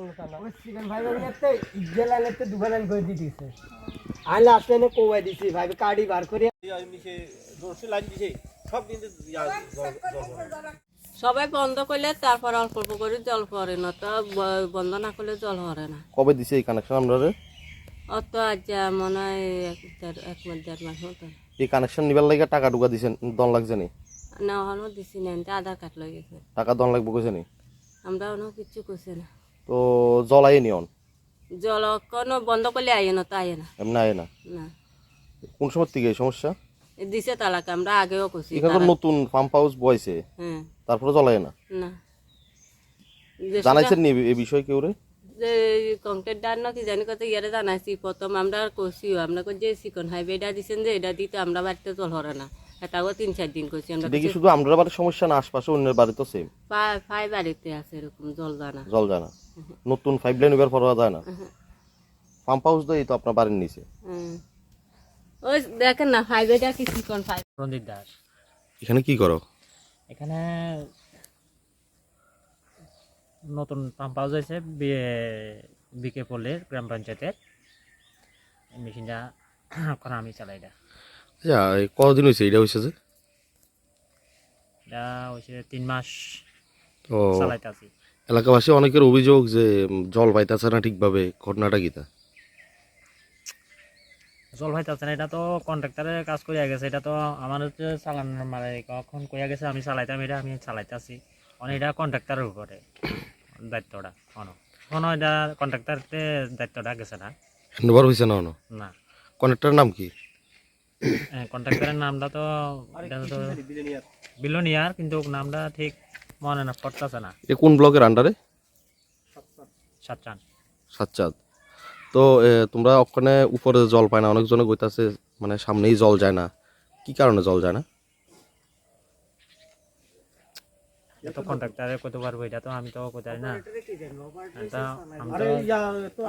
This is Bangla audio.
ওই চিকেন ভাই বানিয়েতে ইজলানেতে দুগানান করে দিতেছে আই লাস্টে নে কোয়াই দিছি ভাই কাড়ি বার করে নিচে রসে লাইন দিছে সব কিন্তু জল জল ভরে। সবাই বন্ধ করলে তারপর অল্প অল্প করে জল পড়ে না তো বন্ধ না করলে জল হরে না। কবে দিছে এই কানেকশন আপনারা? অত আজ মনে হয় এক এক মাস দেড় মাস মতো এই কানেকশন নিবার লাগে টাকা টুকা দিছেন দন লাগছে নি? না হলো দিছি না আধার কার্ড লই গেছে। টাকা দন লাগবে কইছে নি? আমরা অন্য কিচ্ছু করছি না। তো জলাই নিয়ন জল কোনো বন্ধ করলে আইয়ে না তো আইয়ে না। এমনি আয় না? না। কোন সময় থেকে এই সমস্যা? দিছে তালাকে আমরা আগেও করছি এখানে তো নতুন পাম্প হাউস বইছে। হ্যাঁ। তারপরে জ্বলাই না? না। জানাইছেন নি এই বিষয়ে কেউ রে? যে কংক্রিট ডান না কি জানি কত ইয়ারে জানাইছি প্রথম আমরা করছিও। আমরা যে চিকন হাইওয়ে এটা দিছেন যে এটা দিতে আমরা বাড়িতে জল হরে না। এটাও তিন চার দিন করছি। আমরা কি শুধু আমরা বাড়ির সমস্যা না আশপাশে অন্যের বাড়ি তো সেম পাই বাড়িতে আছে এরকম জল জানা জল যায় না। নতুন পাইপ লাইন পড়া যায় না। পাম্প হাউস তো এই তো আপনার বাড়ির নিচে। ওই দেখেন না হাইওয়েটা কি চিকন ফাইভ রঞ্জিত দাস। এখানে কি করো? এখানে নতুন পাম্প হাউস হয়েছে বিকে পল্লীর গ্রাম পঞ্চায়েতের। মেশিনটা এখন আমি চালাই এটা। আচ্ছা এই কতদিন হয়েছে এটা হয়েছে যে? এটা তিন মাস তো চালাইতে এলাকাবাসী অনেকের অভিযোগ যে জল পাইতেছে না ঠিকভাবে ঘটনাটা কিতা জল হইতেছে না এটা তো কন্ট্রাক্টরের কাজ করিয়া গেছে এটা তো আমার হচ্ছে চালানোর মানে কখন কইয়া গেছে আমি চালাইতাম এটা আমি চালাইতে আছি অনেক এটা কন্ট্রাক্টরের উপরে দায়িত্বটা কোনো কোনো এটা কন্ট্রাক্টরতে দায়িত্বটা গেছে না। হ্যান্ডওভার হয়েছে না কোনো না। কনেক্টরের নাম কি? কন্ট্রাক্টরের নামটা তো বিলোনিয়ার কিন্তু নামটা ঠিক মনে না পড়তেছে না। এ কোন ব্লকের আন্ডারে সাতচান সাতচাঁদ। তো তোমরা ওখানে উপরে জল পায় না অনেকজনে কইতাছে মানে সামনেই জল যায় না। কি কারণে জল যায় না? এটা তো কন্ট্রাক্টরে কত পারব এটা তো আমি তো কোথায় না। আমি তো ইয়া তো